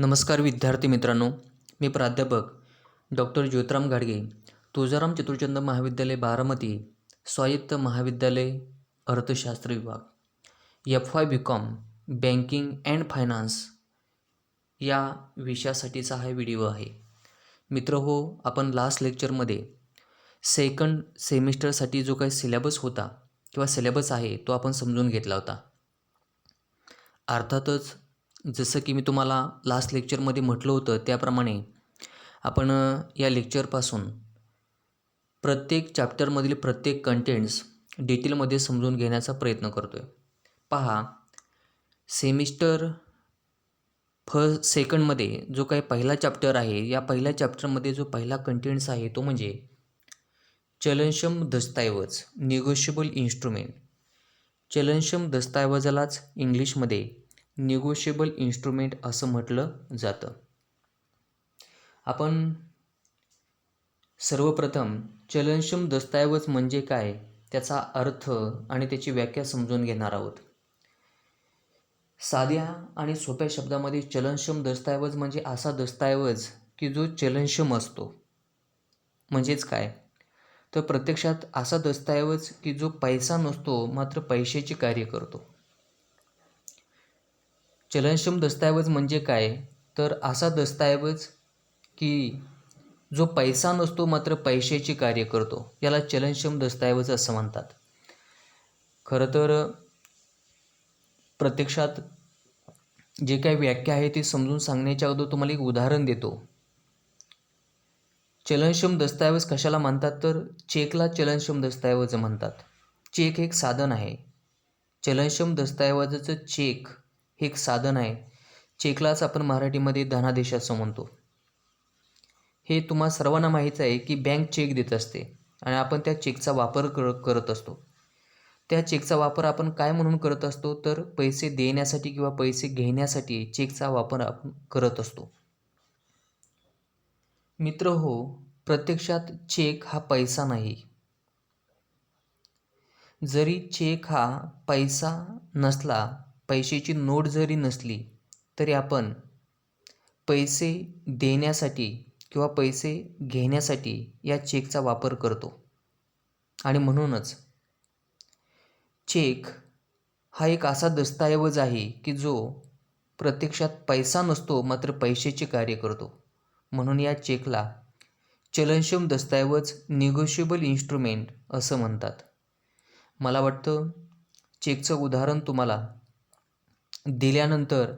नमस्कार विद्यार्थी मित्रांनो मी प्राध्यापक डॉक्टर ज्योतराम घाडगे तुळजाराम चतुर्चंद महाविद्यालय बारामती स्वायत्त महाविद्यालय अर्थशास्त्र विभाग. F Y B com banking and finance या विषयासाठीचा हा व्हिडिओ आहे. मित्र हो आपण लास्ट लेक्चरमध्ये सेकंड सेमिस्टरसाठी जो काही सिलेबस होता किंवा सिलेबस आहे तो आपण समजून घेतला होता. अर्थातच जसं की मी तुम्हाला लास्ट लेक्चरमध्ये म्हटलं होतं त्याप्रमाणे आपण या लेक्चरपासून प्रत्येक चॅप्टरमधील प्रत्येक कंटेंट्स डिटेलमध्ये समजून घेण्याचा प्रयत्न करतो आहे पहा सेमिस्टर फ सेकंडमध्ये जो काही पहिला चॅप्टर आहे या पहिल्या चॅप्टरमध्ये जो पहिला कंटेंट्स आहे तो म्हणजे चलनक्षम दस्तऐवज निगोशिएबल इन्स्ट्रुमेंट चलनक्षम दस्तऐवजालाच इंग्लिशमध्ये निगोशिएबल इन्स्ट्रुमेंट असं म्हटलं जातं. आपण सर्वप्रथम चलनक्षम दस्तऐवज म्हणजे काय त्याचा अर्थ आणि त्याची व्याख्या समजून घेणार आहोत. साध्या आणि सोप्या शब्दामध्ये चलनक्षम दस्तऐवज म्हणजे असा दस्तऐवज की जो चलनक्षम असतो. म्हणजेच काय? तर प्रत्यक्षात असा दस्तऐवज की जो पैसा नसतो मात्र पैशाचे कार्य करतो. चलनक्षम दस्तऐवज म्हणजे काय? तर असा दस्तऐवज की जो पैसा नसतो मात्र पैशाचे कार्य करतो. याला चलनक्षम दस्तऐवज असं म्हणतात. खरं तर प्रत्यक्षात जे काही व्याख्या आहे ते समजून सांगण्याच्या अगोदर तुम्हाला एक उदाहरण देतो. चलनक्षम दस्तऐवज कशाला म्हणतात? तर चेकला चलनक्षम दस्तऐवज म्हणतात. चेक एक साधन आहे. चलनक्षम दस्तऐवजाचं चेक हे एक साधन आहे. चेकलाच आपण मराठीमध्ये धनादेश असं म्हणतो. हे तुम्हा सर्वांना माहीत आहे की बँक चेक देत असते आणि आपण त्या चेकचा वापर कर करत असतो. त्या चेकचा वापर आपण काय म्हणून करत असतो? तर पैसे देण्यासाठी किंवा पैसे घेण्यासाठी चेकचा वापर आपण करत असतो. मित्र हो प्रत्यक्षात चेक हा पैसा नाही. जरी चेक हा पैसा नसला पैशाची नोट जरी नसली तरी आपण पैसे देण्यासाठी किंवा पैसे घेण्यासाठी या चेकचा वापर करतो. आणि म्हणूनच चेक हा एक असा दस्तऐवज आहे की जो प्रत्यक्षात पैसा नसतो मात्र पैशाचे कार्य करतो. म्हणून या चेकला चलनक्षम दस्तऐवज निगोशिएबल इन्स्ट्रुमेंट असं म्हणतात. मला वाटतं चेकचं उदाहरण तुम्हाला दिल्यानंतर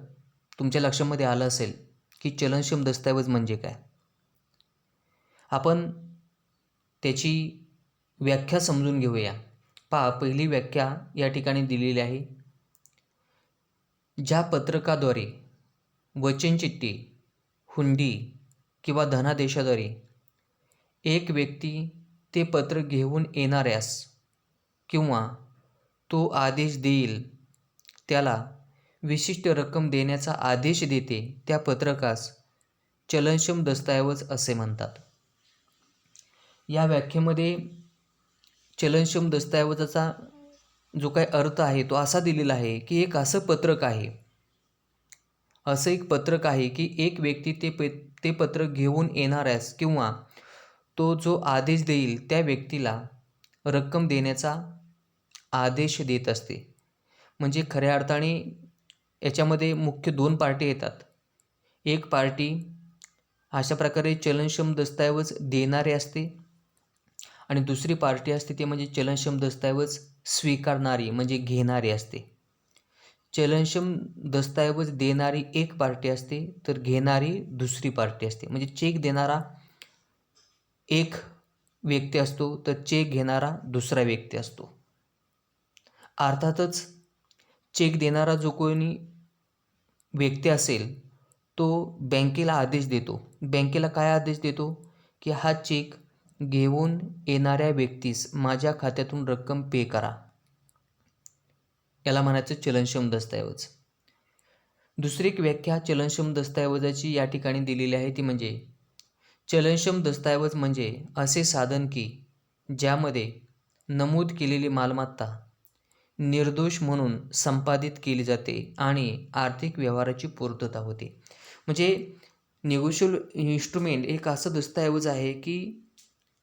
तुमच्या लक्षामध्ये आलं असेल की चलनक्षम दस्तऐवज म्हणजे काय? आपण त्याची व्याख्या समजून घेऊया. पहा पहिली व्याख्या या ठिकाणी दिलेली आहे. ज्या पत्रकाद्वारे वचनचिठ्ठी हुंडी किंवा धनादेशाद्वारे एक व्यक्ती ते पत्र घेऊन येणाऱ्यास किंवा तो आदेश देईल त्याला विशिष्ट रक्कम देण्याचा आदेश देते त्या पत्रकास चलनक्षम दस्तऐवज असे म्हणतात. या व्याख्येमध्ये चलनक्षम दस्तऐवजाचा जो काही अर्थ आहे तो असा दिलेला आहे की एक असं पत्रक आहे असं एक पत्रक आहे की एक व्यक्ती ते पे ते पत्रक घेऊन येणाऱ्यास किंवा तो जो आदेश देईल त्या व्यक्तीला रक्कम देण्याचा आदेश देत असते. म्हणजे खऱ्या अर्थाने याच्यामध्ये मुख्य दोन पार्टी येतात. एक पार्टी अशा प्रकारे चलनक्षम दस्तऐवज देणारे असते आणि दुसरी पार्टी असते ते म्हणजे चलनक्षम दस्तऐवज स्वीकारणारी म्हणजे घेणारी असते. चलनक्षम दस्तऐवज देणारी एक पार्टी असते तर घेणारी दुसरी पार्टी असते. म्हणजे चेक देणारा एक व्यक्ती असतो तर चेक घेणारा दुसरा व्यक्ती असतो. अर्थातच चेक देणारा जो कोणी व्यक्ती असेल तो बँकेला आदेश देतो. बँकेला काय आदेश देतो? की हा चेक घेऊन येणाऱ्या व्यक्तीस माझ्या खात्यातून रक्कम पे करा. याला म्हणायचं चलनक्षम दस्तऐवज. दुसरी एक व्याख्या चलनक्षम दस्तऐवजाची या ठिकाणी दिलेली आहे. ती म्हणजे चलनक्षम दस्तऐवज म्हणजे असे साधन की ज्यामध्ये नमूद केलेली मालमत्ता निर्दोष म्हणून संपादित केली जाते आणि आर्थिक व्यवहाराची पूर्तता होते. म्हणजे निगोशियल इन्स्ट्रुमेंट एक असं दस्तऐवज आहे की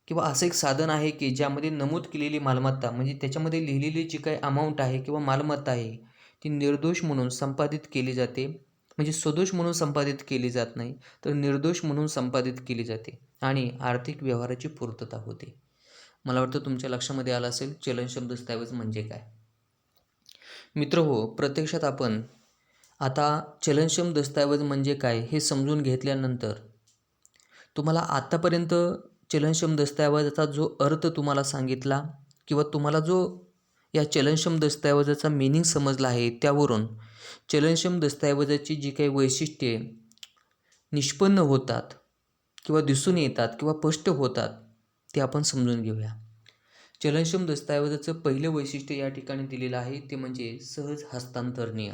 किंवा असं एक साधन आहे की ज्यामध्ये नमूद केलेली मालमत्ता म्हणजे त्याच्यामध्ये लिहिलेली जी काही अमाऊंट आहे किंवा मालमत्ता आहे ती निर्दोष म्हणून संपादित केली जाते. म्हणजे सदोष म्हणून संपादित केली जात नाही तर निर्दोष म्हणून संपादित केली जाते आणि आर्थिक व्यवहाराची पूर्तता होते. मला वाटतं तुमच्या लक्षामध्ये आलं असेल चलनक्षम दस्तऐवज म्हणजे काय? मित्र हो प्रत्यक्षात आपण. आता चलनक्षम दस्तऐवज म्हणजे काय हे समजून घेतल्यानंतर. तुम्हाला आत्तापर्यंत चलनक्षम दस्तऐवजाचा जो अर्थ तुम्हाला सांगितला किंवा तुम्हाला जो या चलनक्षम दस्तऐवजाचा मिनिंग समजला आहे त्यावरून चलनक्षम दस्तऐवजाची जी काही वैशिष्ट्ये निष्पन्न होतात किंवा दिसून येतात किंवा स्पष्ट होतात ते आपण समजून घेऊया. चलनक्षम दस्तऐवजाचं पहिलं वैशिष्ट्य या ठिकाणी दिलेलं आहे ते म्हणजे सहज हस्तांतरणीय.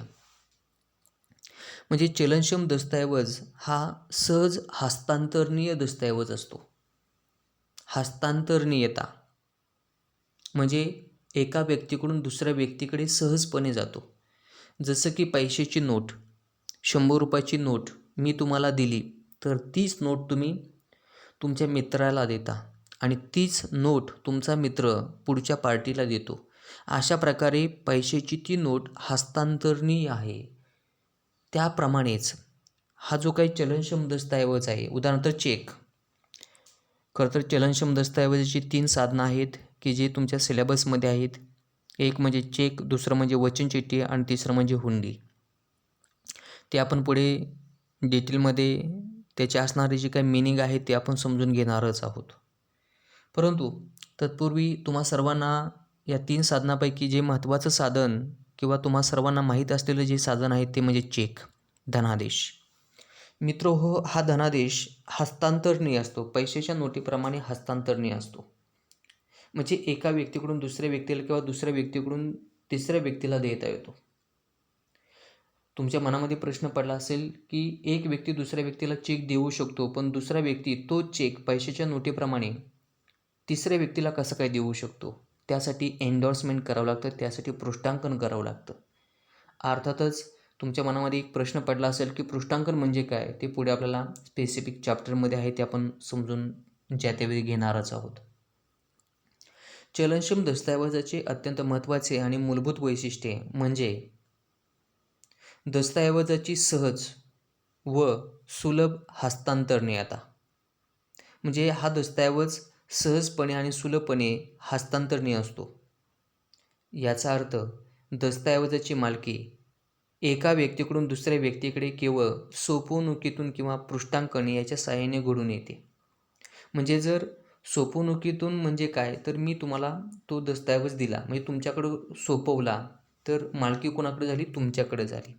म्हणजे चलनक्षम दस्तऐवज हा सहज हस्तांतरणीय दस्तऐवज असतो. हस्तांतरणीयता. म्हणजे एका व्यक्तीकडून दुसऱ्या व्यक्तीकडे सहजपणे जातो. जसं की पैशाची नोट शंभर रुपयाची नोट मी तुम्हाला दिली तर तीच नोट तुम्ही तुमच्या मित्राला देता. आणि तीच नोट तुमचा मित्र पुढच्या पार्टीला देतो. अशा प्रकारे पैशाची ती नोट हस्तांतरणीय आहे. त्याप्रमाणेच हा जो काही चलनक्षम दस्तऐवज आहे उदाहरणार्थ चेक खरं तर चलनक्षम दस्तऐवजाची तीन साधनं आहेत की जे तुमच्या सिलेबसमध्ये आहेत. एक म्हणजे चेक दुसरं म्हणजे वचनचिठ्ठी आणि तिसरं म्हणजे हुंडी. ते आपण पुढे डिटेलमध्ये त्याचे असणारे जे काही मिनिंग आहे ते आपण समजून घेणारच आहोत. परंतु तत्पूर्वी तुम्हा सर्वांना या तीन साधनापैकी जे महत्त्वाचं साधन किंवा तुम्हा सर्वांना माहीत असलेलं जे साधन आहे ते म्हणजे चेक धनादेश. मित्र हो हा धनादेश हस्तांतरणीय असतो. पैशाच्या नोटीप्रमाणे हस्तांतरणीय असतो. म्हणजे एका व्यक्तीकडून दुसऱ्या व्यक्तीला किंवा दुसऱ्या व्यक्तीकडून तिसऱ्या व्यक्तीला देता येतो. तुमच्या मनामध्ये प्रश्न पडला असेल की एक व्यक्ती दुसऱ्या व्यक्तीला चेक देऊ शकतो पण दुसरा व्यक्ती तो चेक पैशाच्या नोटीप्रमाणे तिसऱ्या व्यक्तीला कसं काय देऊ शकतो? त्यासाठी एन्डॉर्समेंट करावं लागतं त्यासाठी पृष्ठांकन करावं लागतं. अर्थातच तुमच्या मनामध्ये एक प्रश्न पडला असेल की पृष्ठांकन म्हणजे काय? ते पुढे आपल्याला स्पेसिफिक चॅप्टरमध्ये आहे ते आपण समजून ज्या त्यावेळी घेणारच आहोत. चलनक्षम दस्तऐवजाचे अत्यंत महत्त्वाचे आणि मूलभूत वैशिष्ट्ये म्हणजे दस्तऐवजाची सहज व सुलभ हस्तांतरणीयता म्हणजे हा दस्तऐवज सहजपणे आणि सुलभपणे हस्तांतरणीय असतो. याचा अर्थ दस्तऐवजाची मालकी एका व्यक्तीकडून दुसऱ्या व्यक्तीकडे केवळ सोपवणुकीतून किंवा पृष्ठांकन याच्या सहाय्याने घडून येते. म्हणजे जर सोपवणुकीतून म्हणजे काय तर मी तुम्हाला तो दस्तऐवज दिला म्हणजे तुमच्याकडं सोपवला तर मालकी कोणाकडे झाली? तुमच्याकडे झाली.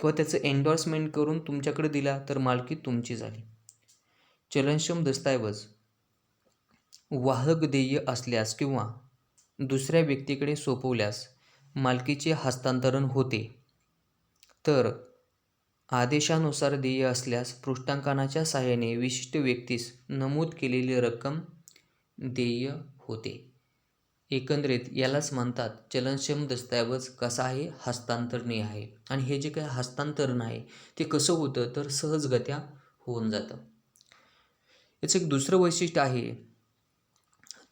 किंवा त्याचं एन्डॉर्समेंट करून तुमच्याकडे दिला तर मालकी तुमची झाली. चलनक्षम दस्तऐवज. वाहक देय असल्यास किंवा दुसऱ्या व्यक्तीकडे सोपवल्यास मालकीचे हस्तांतरण होते. तर आदेशानुसार देय असल्यास पृष्ठांकनाच्या सहाय्याने विशिष्ट व्यक्तीस नमूद केलेली रक्कम देय होते. एकंदरीत यालाच म्हणतात चलनक्षम दस्तऐवज कसा आहे? हस्तांतरणीय आहे. आणि हे जे काही हस्तांतरण आहे ते कसं होतं? तर सहजगत्या होऊन जातं. याचं एक दुसरं वैशिष्ट्य आहे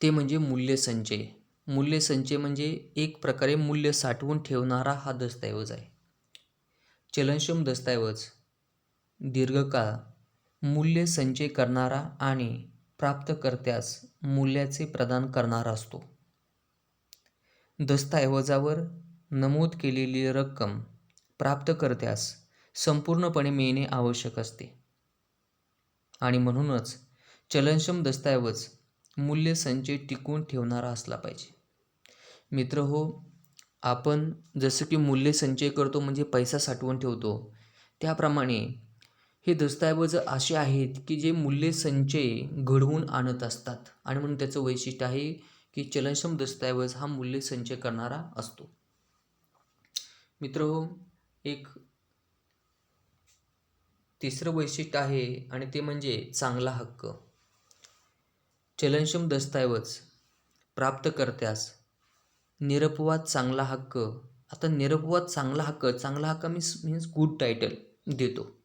ते म्हणजे मूल्यसंचय मूल्यसंचय म्हणजे एक प्रकारे मूल्य साठवून ठेवणारा हा दस्तऐवज आहे. चलनक्षम दस्तऐवज. दीर्घकाळ. मूल्य संचय करणारा आणि प्राप्तकर्त्यास मूल्याचे प्रदान करणारा असतो. दस्तऐवजावर नमूद केलेली रक्कम प्राप्तकर्त्यास संपूर्णपणे मिळणे आवश्यक असते. आणि म्हणूनच चलनक्षम दस्तऐवज मूल्य संचय टिकवून ठेवणारा असला पाहिजे. मित्र हो आपण जसं की मूल्य संचय करतो म्हणजे पैसा साठवून ठेवतो. त्याप्रमाणे हे दस्तऐवज असे आहेत की जे मूल्य संचय घडवून आणत असतात आणि म्हणून त्याचं वैशिष्ट्य आहे की चलनक्षम दस्तऐवज हा मूल्य संचय करणारा असतो. मित्र हो एक तिसरं वैशिष्ट्य आहे आणि ते म्हणजे चांगला हक्क. चलनक्षम दस्तऐवज. प्राप्त करत्यास निरपवाद चांगला हक्क. आता निरपवाद चांगला हक्क चांगला हक्क मीन्स मीन्स गुड टायटल देतो.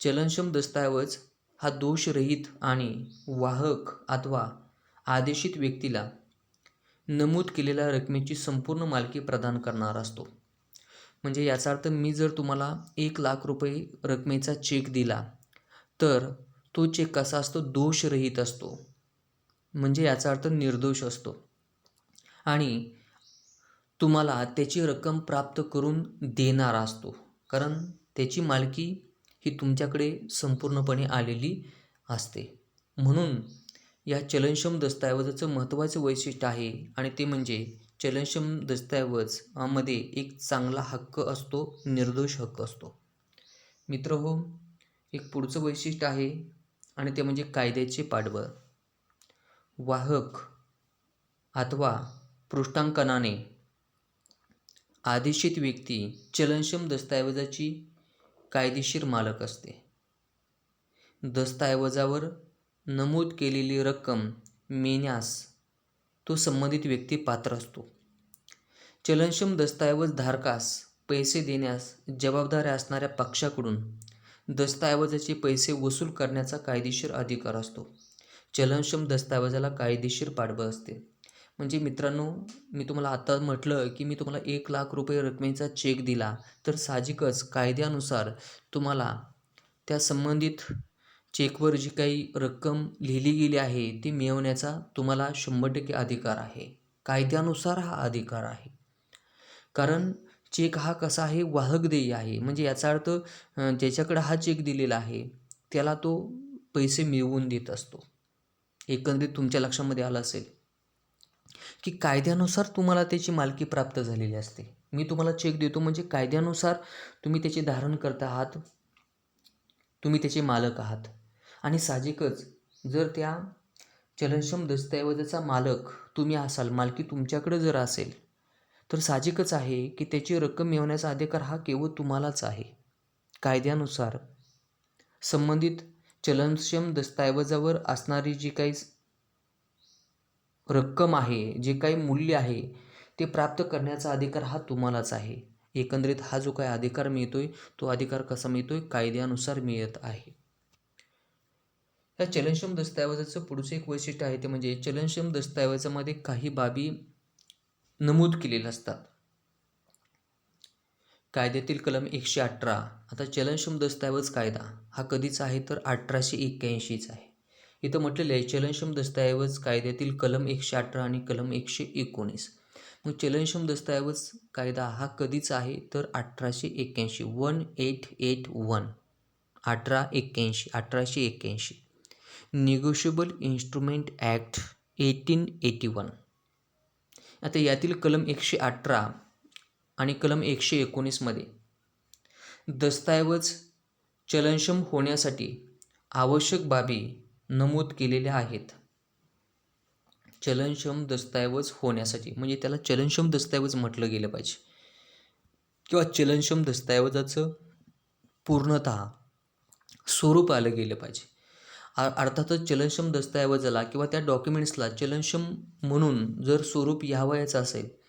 चलनक्षम दस्तऐवज हा दोषरहित आणि वाहक अथवा आदेशित व्यक्तीला नमूद केलेल्या रकमेची संपूर्ण मालकी प्रदान करणारा असतो. म्हणजे याचा अर्थ मी जर तुम्हाला एक लाख रुपये रकमेचा चेक दिला तर तो चेक कसा असतो? दोषरहित असतो. म्हणजे याचा अर्थ निर्दोष असतो. आणि तुम्हाला त्याची रक्कम प्राप्त करून देणारा असतो. कारण त्याची मालकी ही तुमच्याकडे संपूर्णपणे आलेली असते. म्हणून या चलनक्षम दस्तऐवजाचं महत्त्वाचं वैशिष्ट्य आहे आणि ते म्हणजे चलनक्षम दस्तऐवजमध्ये एक चांगला हक्क असतो निर्दोष हक्क असतो. मित्र हो एक पुढचं वैशिष्ट्य आहे आणि ते म्हणजे कायद्याचे पाठबळ. वाहक अथवा पृष्ठांकनाने आदेशित व्यक्ती चलनक्षम दस्तऐवजाची कायदेशीर मालक असते. दस्तऐवजावर नमूद केलेली रक्कम मिळण्यास तो संबंधित व्यक्ती पात्र असतो. चलनक्षम दस्तऐवज धारकास पैसे देण्यास जबाबदार असणाऱ्या पक्षाकडून दस्तऐवजाचे पैसे वसूल करण्याचा कायदेशीर अधिकार असतो. चलनक्षम दस्तावेजाला कायदेशीर पाठबळ असते. म्हणजे मित्रांनो मी तुम्हाला आता म्हटलं की मी तुम्हाला एक लाख रुपये रकमेचा चेक दिला तर साहजिकच कायद्यानुसार तुम्हाला त्या संबंधित चेकवर जी काही रक्कम लिहिली गेली आहे ती मिळवण्याचा तुम्हाला शंभर टक्के अधिकार आहे. कायद्यानुसार हा अधिकार आहे. कारण चेक हा कसा आहे? वाहक देय आहे. म्हणजे याचा अर्थ ज्याच्याकडे हा चेक दिलेला आहे त्याला तो पैसे मिळवून देत असतो. एकंदरीत तुमच्या लक्षामध्ये आलं असेल की कायद्यानुसार तुम्हाला त्याची मालकी प्राप्त झालेली असते. मी तुम्हाला चेक देतो म्हणजे कायद्यानुसार तुम्ही त्याचे धारण करत आहात तुम्ही त्याचे मालक आहात. आणि साहजिकच जर त्या चलनक्षम दस्तऐवजाचा मालक तुम्ही असाल मालकी तुमच्याकडे जर असेल तर साहजिकच आहे की त्याची रक्कम मिळवण्याचा अधिकार हा केवळ तुम्हालाच आहे. कायद्यानुसार संबंधित चलनक्षम दस्तऐवजावर असणारी जी काही रक्कम आहे जे काही मूल्य आहे ते प्राप्त करण्याचा अधिकार हा तुम्हालाच आहे. एकंदरीत हा जो काही अधिकार मिळतो आहे तो अधिकार कसा मिळतो आहे कायद्यानुसार मिळत आहे. या चलनक्षम दस्तऐवजाचं पुढचं एक वैशिष्ट्य आहे ते म्हणजे चलनक्षम दस्तऐवजामध्ये काही बाबी नमूद केलेल्या असतात. कायद्यातील कलम एकशे अठरा. आता चलनक्षम दस्तऐवज कायदा. हा कधीचा आहे तर अठराशे एक्क्याऐंशीचा आहे. इथं म्हटलेलं आहे चलनक्षम दस्तऐवज कायद्यातील कलम एकशे अठरा आणि कलम एकशे एकोणीस. मग चलनक्षम दस्तऐवज कायदा हा कधीचा आहे तर अठराशे एक्क्याऐंशी. One eight eight one. अठरा एक्क्याऐंशी अठराशे एक्क्याऐंशी. Negotiable instrument act eighteen eighty one आता यातील कलम एकशे अठरा आणि कलम एकशे एकोणीसमध्ये दस्तऐवज चलनक्षम होण्यासाठी आवश्यक बाबी नमूद केलेल्या आहेत. चलनक्षम दस्तऐवज होण्यासाठी म्हणजे त्याला चलनक्षम दस्तऐवज म्हटलं गेलं पाहिजे. किंवा चलनक्षम दस्तऐवजाचं पूर्णत स्वरूप आलं गेलं पाहिजे. अर्थातच चलनक्षम दस्तऐवजाला किंवा त्या डॉक्युमेंट्सला चलनक्षम म्हणून जर स्वरूप यावयाचं असेल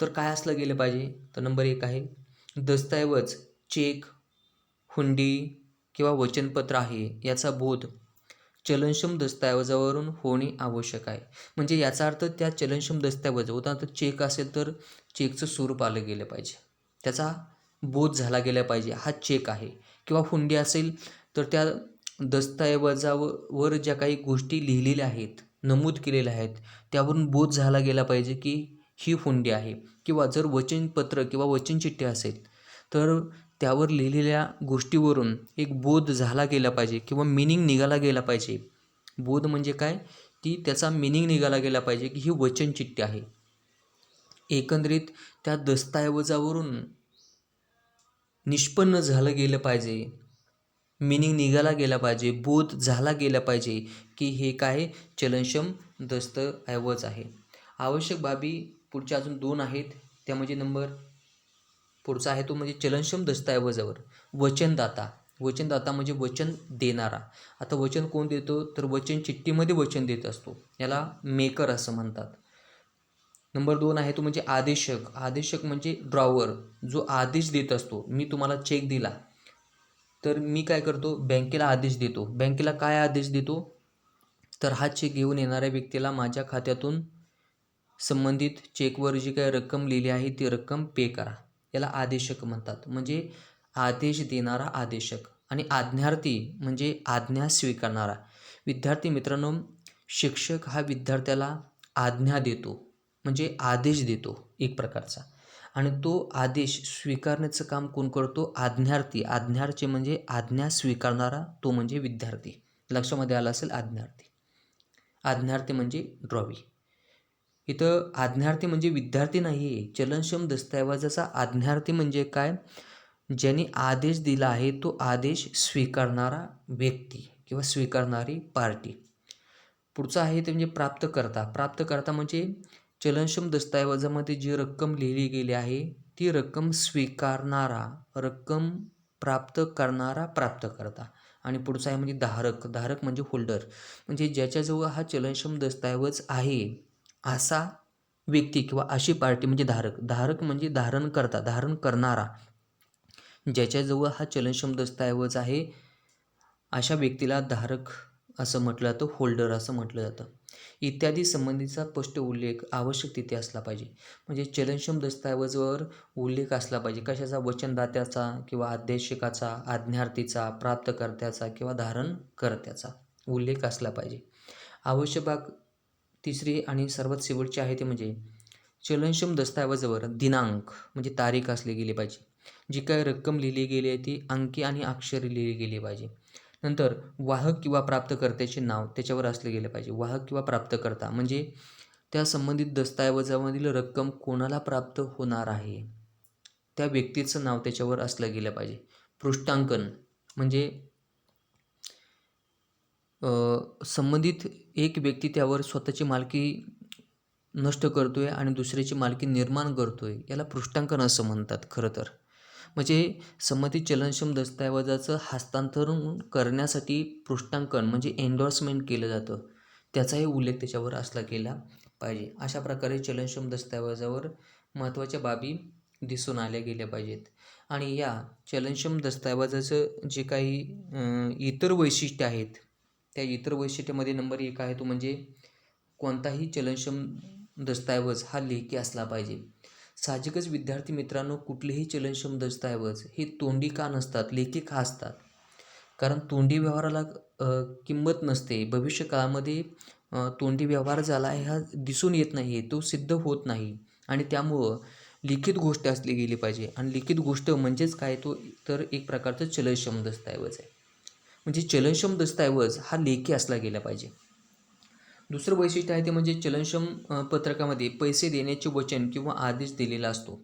तर काय असलं गेलं पाहिजे? तर नंबर एक आहे दस्तऐवज चेक हुंडी किंवा वचनपत्र आहे याचा बोध. चलनक्षम दस्तऐवजावरून होणे आवश्यक आहे. म्हणजे याचा अर्थ त्या चलनक्षम दस्तऐवज उदाहरणार्थ चेक असेल तर चेकचं स्वरूप आलं गेलं पाहिजे. त्याचा बोध झाला गेला पाहिजे. हा चेक आहे. किंवा हुंडी असेल तर त्या दस्तऐवजावर ज्या काही गोष्टी लिहिलेल्या आहेत नमूद केलेल्या आहेत त्यावरून बोध झाला गेला पाहिजे की ही हुंडी आहे किंवा जर वचनपत्र किंवा वचनचिठ्ठी असेल तर त्यावर लिहिलेल्या गोष्टीवरून एक बोध झाला गेला पाहिजे किंवा मिनिंग निघाला गेला पाहिजे. बोध म्हणजे काय? की त्याचा मिनिंग निघाला गेला पाहिजे की ही वचनचिठ्ठी आहे. एकंदरीत त्या दस्तऐवजावरून निष्पन्न झालं गेलं पाहिजे. मिनिंग निघाला गेला पाहिजे बोध झाला गेला पाहिजे की हे काय? चलनक्षम दस्तऐवज आहे. आवश्यक बाबी पुढच्या अजून दोन आहेत. त्या म्हणजे नंबर पुढचा आहे तो म्हणजे चलनक्षम दस्तऐवजावर. वचनदाता. वचनदाता म्हणजे वचन देणारा. आता वचन कोण देतो? तर वचन चिठ्ठीमध्ये वचन देत असतो. याला मेकर असं म्हणतात. नंबर दोन आहे तो म्हणजे आदेशक. आदेशक म्हणजे ड्रॉवर. जो आदेश देत असतो. मी तुम्हाला चेक दिला. तर मी काय करतो? बँकेला आदेश देतो. बँकेला काय आदेश देतो? तर हा चेक घेऊन येणाऱ्या व्यक्तीला माझ्या खात्यातून संबंधित चेकवर जी काही रक्कम लिहिली आहे ती रक्कम पे करा. याला आदेशक म्हणतात. म्हणजे आदेश देणारा आदेशक आणि आज्ञार्थी म्हणजे आज्ञा स्वीकारणारा. विद्यार्थी मित्रांनो शिक्षक हा विद्यार्थ्याला आज्ञा देतो म्हणजे आदेश देतो एक प्रकारचा. आणि तो आदेश स्वीकारण्याचं काम कोण करतो? आज्ञार्थी. आज्ञार्थी म्हणजे आज्ञा स्वीकारणारा तो म्हणजे विद्यार्थी. लक्षामध्ये आला असेल आज्ञार्थी. आज्ञार्थी म्हणजे ड्रॉवी. इथं आज्ञार्थी म्हणजे विद्यार्थी नाही आहे चलनक्षम दस्तऐवजाचा आज्ञार्थी म्हणजे काय? ज्यांनी आदेश दिला आहे तो आदेश स्वीकारणारा व्यक्ती किंवा स्वीकारणारी पार्टी. पुढचा आहे ते म्हणजे प्राप्तकर्ता. प्राप्तकर्ता म्हणजे चलनक्षम दस्तऐवजामध्ये जी रक्कम लिहिली गेली आहे ती रक्कम स्वीकारणारा रक्कम प्राप्त करणारा प्राप्तकर्ता. आणि पुढचा आहे म्हणजे धारक. धारक म्हणजे होल्डर. म्हणजे ज्याच्याजवळ हा चलनक्षम दस्तऐवज आहे असा व्यक्ती किंवा अशी पार्टी म्हणजे धारक. धारक म्हणजे धारण करता धारण करणारा ज्याच्याजवळ हा चलनक्षम दस्तऐवज आहे अशा व्यक्तीला धारक असं म्हटलं जातं होल्डर असं म्हटलं जातं. इत्यादी संबंधीचा स्पष्ट उल्लेख आवश्यक तिथे असला पाहिजे. म्हणजे चलनक्षम दस्तऐवजवर उल्लेख असला पाहिजे. कशाचा? वचनदात्याचा किंवा अध्यक्षकाचा आज्ञार्थीचा प्राप्तकर्त्याचा किंवा धारणकर्त्याचा उल्लेख असला पाहिजे. आवश्यक तिसरी आणि सर्वात शेवटची आहे ते म्हणजे चलनक्षम दस्तऐवजावर दिनांक म्हणजे तारीख असली गेली पाहिजे. जी काय रक्कम लिहिली गेली आहे ती अंकी आणि अक्षरे लिहिली गेली पाहिजे. नंतर वाहक किंवा प्राप्तकर्त्याचे नाव त्याच्यावर असले गेले पाहिजे. वाहक किंवा प्राप्तकर्ता म्हणजे त्या संबंधित दस्तऐवजामधील रक्कम कोणाला प्राप्त होणार आहे? त्या व्यक्तीचं नाव त्याच्यावर असलं गेलं पाहिजे. पृष्ठांकन म्हणजे संबंधित एक व्यक्ती त्यावर स्वतःची मालकी नष्ट करतो आहे आणि दुसऱ्याची मालकी निर्माण करतो आहे याला पृष्ठांकन असं म्हणतात खरं तर. म्हणजे संमती चलनक्षम दस्तऐवजाचं हस्तांतरण करण्यासाठी पृष्ठांकन म्हणजे एन्डॉर्समेंट केलं जातं. त्याचाही उल्लेख त्याच्यावर असला गेला पाहिजे. अशा प्रकारे चलनक्षम दस्तऐवजावर महत्त्वाच्या बाबी दिसून आल्या गेल्या पाहिजेत. आणि या चलनक्षम दस्तऐवजाचं जे काही इतर वैशिष्ट्य आहेत त्या इतर वैशिष्ट्यामध्ये नंबर एक आहे तो म्हणजे कोणताही चलनक्षम दस्तऐवज हा लेखी असला पाहिजे. साहजिकच विद्यार्थी मित्रांनो कुठलेही चलनक्षम दस्तऐवज हे तोंडी का नसतात लेखी का असतात? कारण तोंडी व्यवहाराला किंमत नसते. भविष्य काळामध्ये तोंडी व्यवहार झाला आहे हा दिसून येत नाही तो सिद्ध होत नाही. आणि त्यामुळं लिखित गोष्ट असली गेली पाहिजे. आणि लिखित गोष्ट म्हणजेच काय? तो तर एक प्रकारचं चलनक्षम दस्तऐवज आहे. म्हणजे चलनक्षम दस्तऐवज हा लेखी असला गेला पाहिजे. दुसरं वैशिष्ट्य आहे ते म्हणजे चलनक्षम पत्रकामध्ये पैसे देण्याचे वचन किंवा आदेश दिलेला असतो.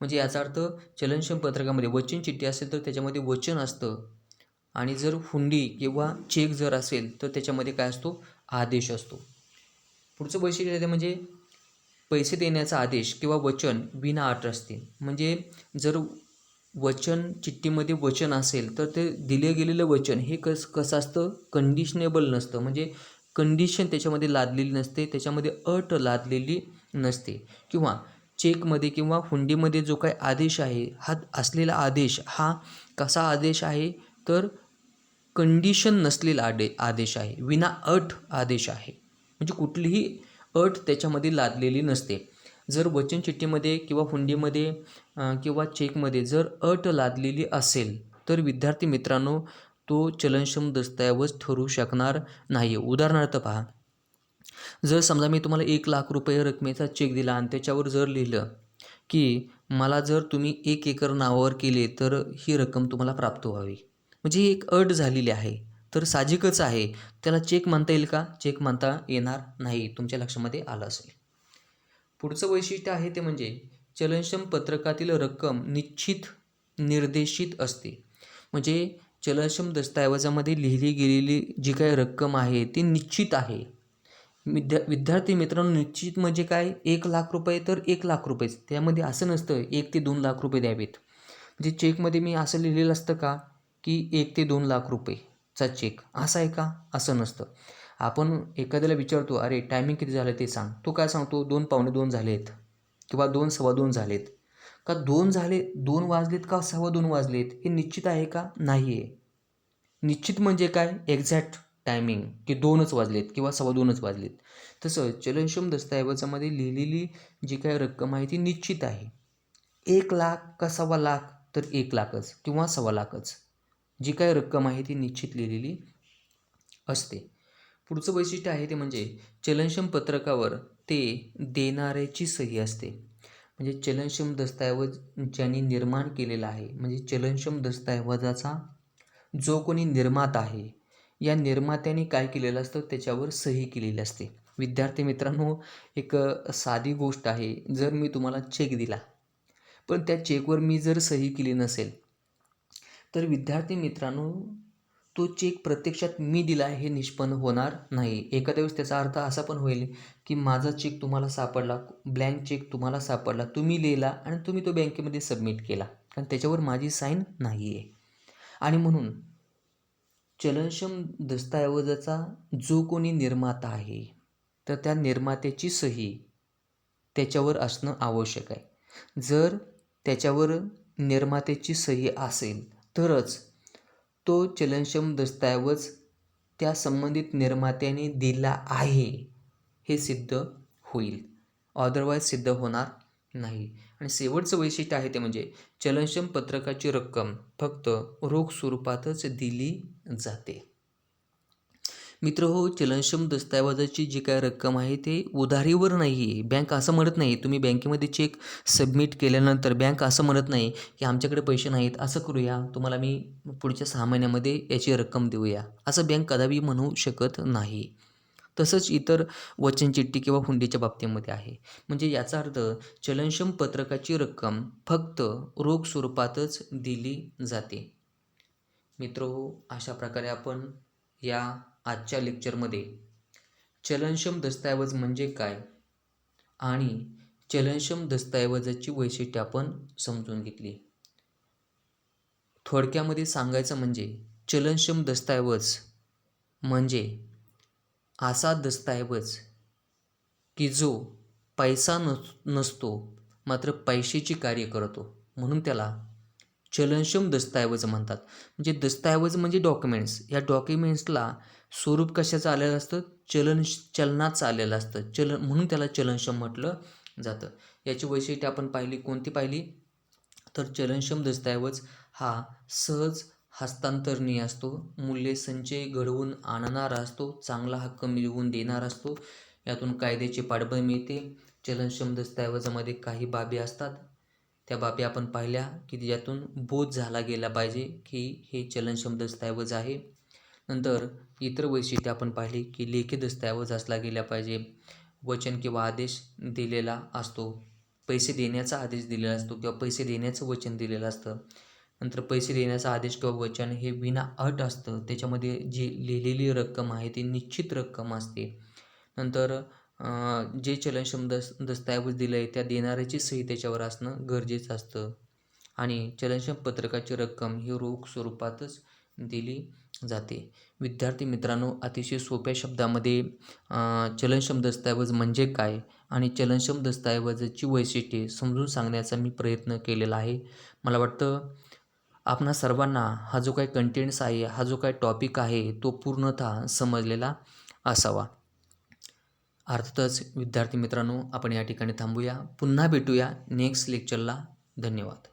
म्हणजे याचा अर्थ चलनक्षम पत्रकामध्ये वचन चिठ्ठी असेल तर त्याच्यामध्ये वचन असतं. आणि जर हुंडी किंवा चेक जर असेल तर त्याच्यामध्ये काय असतो? आदेश असतो. पुढचं वैशिष्ट्य आहे ते म्हणजे पैसे देण्याचा आदेश किंवा वचन विना अट असते म्हणजे जर वचन चिठ्ठीमध्ये वचन असेल तर ते दिले गेलेलं वचन हे कस कसं असतं? कंडिशनेबल नसतं. म्हणजे कंडिशन त्याच्यामध्ये लादलेली नसते त्याच्यामध्ये अट लादलेली नसते. किंवा चेकमध्ये किंवा हुंडीमध्ये जो काही आदेश आहे हा असलेला आदेश हा कसा आदेश आहे? तर कंडिशन नसलेला आडे आदेश आहे. विना अट आदेश आहे. म्हणजे कुठलीही अट त्याच्यामध्ये लादलेली नसते. जर वचन चिठ्ठीमध्ये किंवा हुंडीमध्ये किंवा चेकमध्ये जर अट लादलेली असेल तर विद्यार्थी मित्रांनो तो चलनक्षम दस्तऐवज ठरू शकणार नाही उदाहरणार्थ पहा जर समजा मी तुम्हाला एक लाख रुपये रकमेचा चेक दिला आणि त्याच्यावर जर लिहिलं की मला जर तुम्ही एक एकर नावावर केले तर ही रक्कम तुम्हाला प्राप्त व्हावी. म्हणजे एक अट झालेली आहे. तर साहजिकच आहे. त्याला चेक म्हणता येईल का? चेक म्हणता येणार नाही. तुमच्या लक्षामध्ये आलं असेल. पुढचं वैशिष्ट्य आहे ते म्हणजे चलनक्षम पत्रकातील रक्कम निश्चित निर्देशित असते. म्हणजे चलनक्षम दस्तऐवजामध्ये लिहिली गेलेली जी काही रक्कम आहे ती निश्चित आहे. विद्या विद्यार्थी मित्रांनो निश्चित म्हणजे काय? एक लाख रुपये तर एक लाख रुपयेच. त्यामध्ये असं नसतं एक ते दोन लाख रुपये द्यावेत. म्हणजे चेकमध्ये मी असं लिहिलेलं असतं का? की एक ते दोन लाख रुपयेचा चेक. असा आहे का? असं नसतं. आपण एखाद्याला विचारतो अरे टायमिंग किती झालं ते सांग. तो काय सांगतो दोन पावणे दोन झालेत किंवा दोन सव्वा दोन झालेत. का दोन झाले दोन वाजलेत का सव्वा दोन वाजलेत हे निश्चित आहे का? नाही आहे निश्चित म्हणजे काय? एक्झॅक्ट टायमिंग की दोनच वाजलेत किंवा सव्वा दोनच वाजलेत. तसं चलनक्षम दस्तऐवजामध्ये लिहिलेली जी काय रक्कम आहे ती निश्चित आहे. एक लाख का सव्वा लाख? तर एक लाखच किंवा सव्वा लाखच. जी काय रक्कम आहे ती निश्चित लिहिलेली असते. पुढचं वैशिष्ट्य आहे ते म्हणजे चलनक्षम पत्रकावर ते देणाऱ्याची सही असते. म्हणजे चलनक्षम दस्तऐवज ज्यांनी निर्माण केलेला आहे म्हणजे चलनक्षम दस्तऐवजाचा जो कोणी निर्माता आहे या निर्मात्याने काय केलेलं असतं? त्याच्यावर सही केलेली असते. विद्यार्थी मित्रांनो एक साधी गोष्ट आहे जर मी तुम्हाला चेक दिला पण त्या चेकवर मी जर सही केली नसेल तर विद्यार्थी मित्रांनो तो चेक प्रत्यक्षात मी दिला आहे हे निष्पन्न होणार नाही. एखाद्या वेळेस त्याचा अर्थ असा पण होईल की माझा चेक तुम्हाला सापडला ब्लँक चेक तुम्हाला सापडला तुम्ही लिहिला आणि तुम्ही तो बँकेमध्ये सबमिट केला. कारण त्याच्यावर माझी साईन नाही आहे आणि म्हणून चलनक्षम दस्तऐवजाचा जो कोणी निर्माता आहे तर त्या निर्मात्याची सही त्याच्यावर असणं आवश्यक आहे. जर त्याच्यावर निर्मात्याची सही असेल तरच तो चलनक्षम दस्तऐवज त्या संबंधित निर्मात्याने दिला आहे हे सिद्ध होईल. अदरवाईज सिद्ध होणार नाही. आणि शेवटचं वैशिष्ट्य आहे ते म्हणजे चलनक्षम पत्रकाची रक्कम फक्त रोख स्वरूपातच दिली जाते. मित्र हो चलनक्षम दस्तऐवजाची जी काय रक्कम आहे ते उधारीवर नाही आहे बँक असं म्हणत नाही. तुम्ही बँकेमध्ये चेक सबमिट केल्यानंतर बँक असं म्हणत नाही की आमच्याकडे पैसे नाहीत. असं करूया. तुम्हाला मी पुढच्या सहा महिन्यामध्ये याची रक्कम देऊया. असं बँक कदापि म्हणू शकत नाही. तसंच इतर वचन चिठ्ठी किंवा हुंडीच्या बाबतीमध्ये आहे. म्हणजे याचा अर्थ चलनक्षम पत्रकाची रक्कम फक्त रोख स्वरूपातच दिली जाते. मित्र हो अशा प्रकारे आपण या आजच्या लेक्चरमध्ये चलनक्षम दस्तऐवज म्हणजे काय? आणि चलनक्षम दस्तऐवजाची वैशिष्ट्ये आपण समजून घेतली. थोडक्यामध्ये सांगायचं म्हणजे चलनक्षम दस्तऐवज म्हणजे असा दस्तऐवज की जो पैसा नस नसतो मात्र पैशाची कार्य करतो. म्हणून त्याला चलनक्षम दस्तऐवज म्हणतात. म्हणजे दस्तऐवज म्हणजे डॉक्युमेंट्स या डॉक्युमेंट्सला स्वरूप कशाचं आलेलं असतं? चलन चलनाचं आलेलं असतं. चलन म्हणून त्याला चलनक्षम म्हटलं जातं. याची वैशिष्ट्य आपण पाहिली. कोणती पाहिली? तर चलनक्षम दस्तऐवज हा सहज हस्तांतरणीय असतो. मूल्य संचय घडवून आणणारा असतो. चांगला हक्क मिळवून देणारा असतो. यातून कायद्याची पाठबळ मिळते. चलनक्षम दस्तऐवजामध्ये काही बाबी असतात. त्या बाबी आपण पाहिल्या की त्याच्यातून बोध झाला गेला पाहिजे की हे चलनक्षम दस्तऐवज आहे. नंतर इतर वैशिष्ट्ये आपण पाहिली की लेखी दस्तऐवज असला गेला पाहिजे. वचन किंवा आदेश दिलेला असतो. पैसे देण्याचा आदेश दिलेला असतो किंवा पैसे देण्याचं वचन दिलेलं असतं. नंतर पैसे देण्याचा आदेश किंवा वचन हे विना अट असतं. त्याच्यामध्ये जी लिहिलेली रक्कम आहे ती निश्चित रक्कम असते. नंतर जे चलनक्षम दस् दस्तऐवज दिलं आहे त्या देणाऱ्याची सही त्याच्यावर असणं गरजेचं असतं. आणि चलनक्षम पत्रकाची रक्कम ही रोख स्वरूपातच दिली जाते. विद्यार्थी मित्रांनो अतिशय सोप्या शब्दामध्ये चलनक्षम दस्तऐवज म्हणजे काय? आणि चलनक्षम दस्तऐवजाची वैशिष्ट्ये समजून सांगण्याचा मी प्रयत्न केलेला आहे. मला वाटतं आपणा सर्वांना हा जो काही कंटेंट्स आहे हा जो काही टॉपिक आहे तो पूर्णतः समजलेला असावा. अर्थातच विद्यार्थी मित्रांनो आपण या ठिकाणी थांबूया. पुन्हा भेटूया नेक्स्ट लेक्चरला धन्यवाद.